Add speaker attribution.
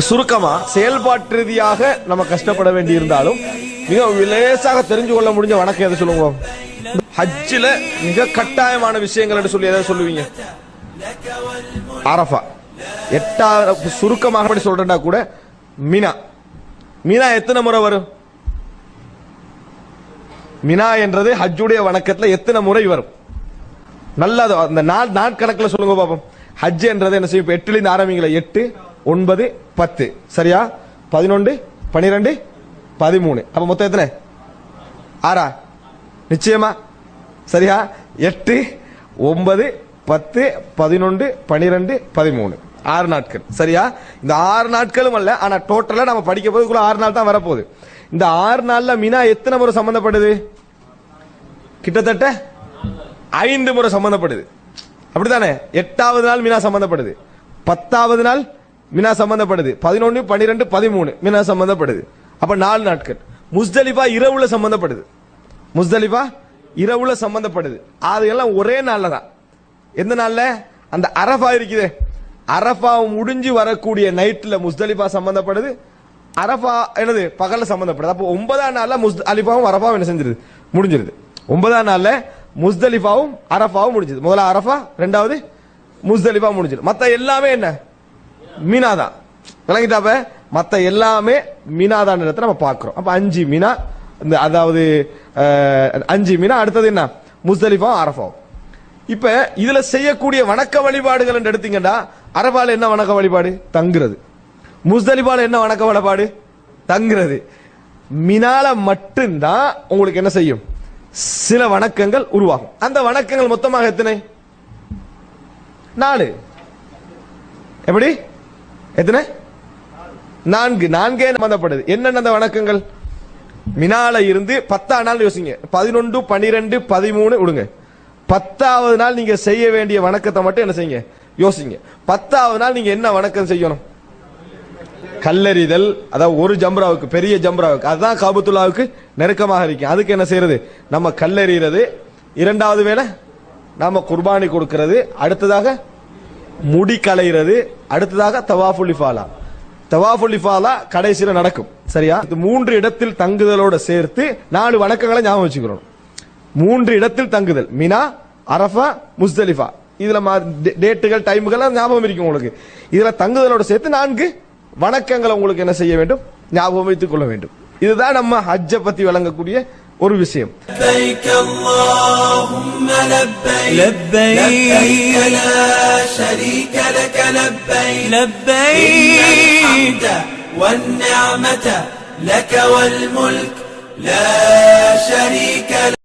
Speaker 1: சுருக்கமா செயல்பாட்டு ரீதியாக நம்ம கஷ்டப்பட வேண்டி இருந்தாலும் மிக லேசாக தெரிஞ்சு கொள்ள முடிஞ்ச வணக்கம் எதை சொல்லுங்க? ஹஜ்ஜில் மிக கட்டாயமான விஷயங்கள் என்று சொல்லி எதை சொல்லுவீங்க? அரஃபா எட்டாவது சுருக்கமாக அப்படி சொல்றேன்னா கூட மினா. மினா எத்தனை முறை வரும்? மினா என்றது ஹஜ்ஜுடைய வணக்கத்துல எத்தனை முறை வரும்? நல்லது அந்த நாள் நாட்கணக்கில் சொல்லுங்க பாப்போம். ஹஜ் என்றது என்ன செய்யும்? எட்டுலேருந்து எட்டுல ஆரம்பிங்களா எட்டு ஒன்பது பத்து. சரியா? பதினொன்று பனிரெண்டு பதிமூணு. அப்ப மொத்தம் எத்தனை? ஆறா? நிச்சயமா? சரியா? எட்டு ஒன்பது பத்து பதினொன்று பனிரெண்டு பதிமூணு. ஆறு நாட்கள். சரியா? இந்த ஆறு நாட்களும் அல்ல ஆனா டோட்டலா நம்ம படிக்க போதுக்குள்ள ஆறு நாள் தான் வரப்போகுது. இந்த ஆறு நாள்ல மீனா எத்தனை முறை சம்பந்தப்படுது? கிட்டத்தட்ட ஐந்து முறை சம்பந்தப்படுது. அப்படித்தானே? எட்டாவது நாள் மீனா சம்பந்தப்படுது. பத்தாவது நாள் மீனா சம்பந்தப்படுது. பதினொன்னு பன்னிரெண்டு பதிமூணு. மீனா சம்பந்தப்படுது. அப்ப நாலு நாட்கள். முஸ்தலிஃபா இரவுல சம்பந்தப்படுது. முஸ்தலிஃபா இரவுல சம்பந்தப்படுது. அது எல்லாம் ஒரே நாள்ல தான். எந்த நாள்ல? அந்த அரஃபா இருக்குதே. அரஃபா முடிஞ்சு வரக்கூடிய நைட்ல முஸ்தலிஃபா சம்பந்தப்படுது. அரஃபா என்னது? பகல்ல சம்பந்தப்படுது. அப்போ ஒன்பதாம் நாள்ல முஸ் அலிஃபாவும் அரஃபாவும் என்ன செஞ்சிருது? முடிஞ்சிருது. ஒன்பதாம் நாள்ல முஸ்தலிஃபாவும் அரஃபாவும் முடிஞ்சது முதல்ல அரஃபா ரெண்டாவது முஸ்தலிஃபா முடிஞ்சது மற்ற எல்லாமே என்ன? மீனா தான் விளங்கிட்டாப்ப? மத்த எல்லாமே மீனாதான் இடத்தை நம்ம பார்க்குறோம். அப்ப அஞ்சு மீனா இந்த அதாவது அஞ்சு மீனா அடுத்தது என்ன? முஸ்தலிஃபாவும் அரஃபாவும். இப்ப இதுல செய்யக்கூடிய வணக்க வழிபாடுகள் என்று எடுத்தீங்கன்னா அரபால என்ன வணக்க வழிபாடு? தங்குறது. முஸ்தலிபால என்ன வணக்க வழிபாடு? தங்குறது. மினால மட்டும்தான் உங்களுக்கு என்ன செய்யும்? சில வணக்கங்கள் உருவாகும். அந்த வணக்கங்கள் மொத்தமாக எத்தனை? நாலு. எப்படி? எத்தனை? நான்கு. நான்கே சம்பந்தப்படுது என்னென்ன வணக்கங்கள்? மினால இருந்து பத்தாம் நாள் யோசிங்க. பதினொன்று பனிரெண்டு பதிமூணு விடுங்க. பத்தாவது நாள் நீங்க செய்ய வேண்டிய வணக்கத்தை மட்டும் என்ன செய்யுங்க? யோசிங்க. பத்தாவது நாள் நீங்க என்ன வணக்கம் செய்யணும்? கல்லெறிதல். அதாவது ஒரு ஜம்ராவுக்கு பெரிய ஜம்ராவுக்கு அதுதான் காபத்துல்லாவுக்கு நெருக்கமாக இருக்கு அதுக்கு என்ன செய்யறது? நம்ம கல்லறிகிறது. இரண்டாவது வேலை நாம குர்பானி கொடுக்கிறது. அடுத்ததாக முடி களைகிறது அடுத்ததாக தவாஃபுலிஃபாலா தவாஃபுலிஃபாலா கடைசியில் நடக்கும். சரியா? மூன்று இடத்தில் தங்குதலோட சேர்த்து நாலு வணக்கங்களை ஞாபகம் வச்சுக்கிறோம் மூன்று இடத்தில் தங்குதல். மினா அரஃபா முஸ்தலிஃபா. இதுல டேட்டுகள் டைமுகள் ஞாபகம் இருக்கும் உங்களுக்கு. இதுல தங்குதலோட சேர்த்து நான்கு வணக்கங்களை உங்களுக்கு என்ன செய்ய வேண்டும்? ஞாபகம் வைத்துக் கொள்ள வேண்டும். இதுதான் நம்ம ஹஜ்ஜை பத்தி விளங்கக்கூடிய قولوا بسيم
Speaker 2: لبيك اللهم لبيك.
Speaker 3: لبيك.
Speaker 2: لا شريك لك. لبيك.
Speaker 3: لبيك.
Speaker 2: والنعمة لك والملك لا شريك لك